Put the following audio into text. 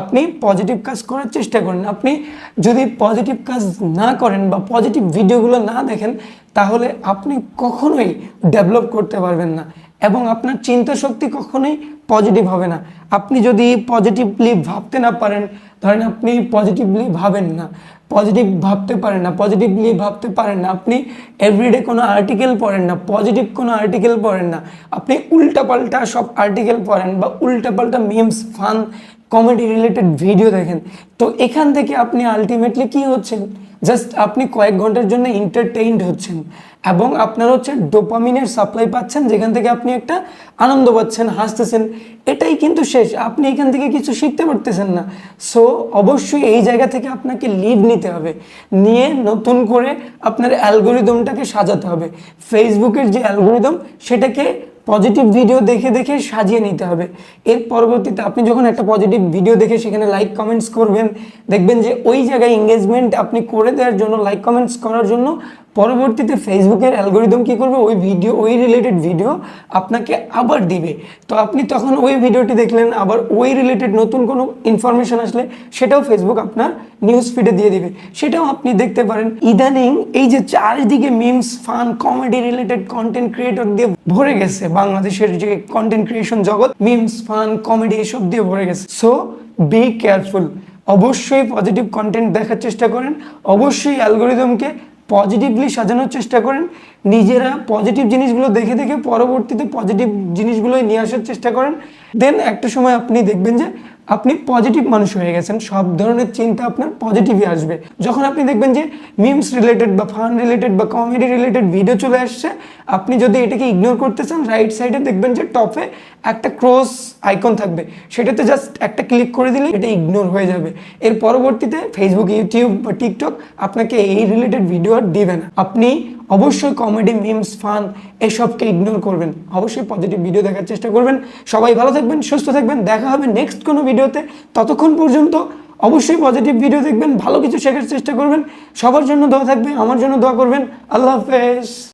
আপনি পজিটিভ কাজ করার চেষ্টা করেন। আপনি যদি পজিটিভ কাজ না করেন বা পজিটিভ ভিডিওগুলো না দেখেন, তাহলে আপনি কখনোই ডেভেলপ করতে পারবেন না এবং আপনার চিন্তা শক্তি কখনোই পজিটিভ হবে না। আপনি যদি পজিটিভলি ভাবতে না পারেন, ধরেন আপনি পজিটিভলি ভাবেন না পজিটিভ ভাবতে পারেন না পজিটিভলি ভাবতে পারেন না, আপনি এভরিডে কোনো আর্টিকেল পড়েন না পজিটিভ কোনো আর্টিকেল পড়েন না, আপনি উল্টাপাল্টা সব আর্টিকেল পড়েন বা উল্টাপাল্টা memes fun comedy related video দেখেন। তো এখান থেকে আপনি আলটিমেটলি কি হচ্ছেন? জাস্ট আপনি কয়েক ঘণ্টার জন্য এন্টারটেইনড হচ্ছেন। এবং আপনার হচ্ছে ডোপামিনের সাপ্লাই পাচ্ছেন, যেখান থেকে আপনি একটা আনন্দ পাচ্ছেন, হাসতেছেন। এটাই কিন্তু শেষ। আপনি এখান থেকে কিছু শিখতে পারতেছেন না। সো অবশ্যই এই জায়গা থেকে আপনাকে লিভ নিতে হবে। নিয়ে নতুন করে আপনার অ্যালগোরিদমটাকে সাজাতে হবে। ফেসবুকের যে অ্যালগোরিদম সেটাকে পজিটিভ ভিডিও দেখে দেখে সাজিয়ে নিতে হবে। এর পরবর্তীতে আপনি যখন একটা পজিটিভ ভিডিও দেখে সেখানে লাইক কমেন্টস করবেন, দেখবেন যে ওই জায়গায় এঙ্গেজমেন্ট আপনি করে দেওয়ার জন্য লাইক কমেন্টস করার জন্য পরবর্তীতে ফেসবুকের অ্যালগোরিদম কী করবে? ওই ভিডিও ওই রিলেটেড ভিডিও আপনাকে আবার দিবে। তো আপনি তখন ওই ভিডিওটি দেখলেন, আবার ওই রিলেটেড নতুন কোনো ইনফরমেশন আসলে সেটাও ফেসবুক আপনার নিউজ ফিডে দিয়ে দিবে। সেটাও আপনি দেখতে পারেন। ইদানিং এই যে চারিদিকে memes fun comedy related content creator দিয়ে ভরে গেছে। বাংলাদেশের যে কন্টেন্ট ক্রিয়েশন জগৎ মিমস ফান কমেডি এসব দিয়ে ভরে গেছে। সো বি কেয়ারফুল অবশ্যই পজিটিভ কন্টেন্ট দেখার চেষ্টা করেন। অবশ্যই অ্যালগোরিদমকে পজিটিভলি সাজানোর চেষ্টা করেন। নিজেরা পজিটিভ জিনিসগুলো দেখে দেখে পরবর্তীতে পজিটিভ জিনিসগুলোই নিয়ে আসার চেষ্টা করেন। দেন একটা সময় আপনি দেখবেন যে আপনি পজিটিভ মানুষ হয়ে গেছেন, সব ধরনের চিন্তা আপনার পজিটিভই আসবে। যখন আপনি দেখবেন যে মিমস রিলেটেড বা ফান রিলেটেড বা কমেডি রিলেটেড ভিডিও চলে আসছে, আপনি যদি এটাকে ইগনোর করতে চান রাইট সাইডে দেখবেন যে টপে একটা ক্রস আইকন থাকবে। সেটাতে জাস্ট একটা ক্লিক করে দিলে এটা ইগনোর হয়ে যাবে। এর পরবর্তীতে ফেসবুক ইউটিউব বা টিকটক আপনাকে এই রিলেটেড ভিডিও আর দিবে না। আপনি অবশ্যই কমেডি মিমস ফান এসবকে ইগনোর করবেন। অবশ্যই পজিটিভ ভিডিও দেখার চেষ্টা করবেন। সবাই ভালো থাকবেন, সুস্থ থাকবেন। দেখা হবে নেক্সট কোনো ভিডিওতে ততক্ষণ পর্যন্ত অবশ্যই পজিটিভ ভিডিও দেখবেন, ভালো কিছু শেখার চেষ্টা করবেন। সবার জন্য দোয়া থাকবে, আমার জন্য দোয়া করবেন। আল্লাহ হাফেজ।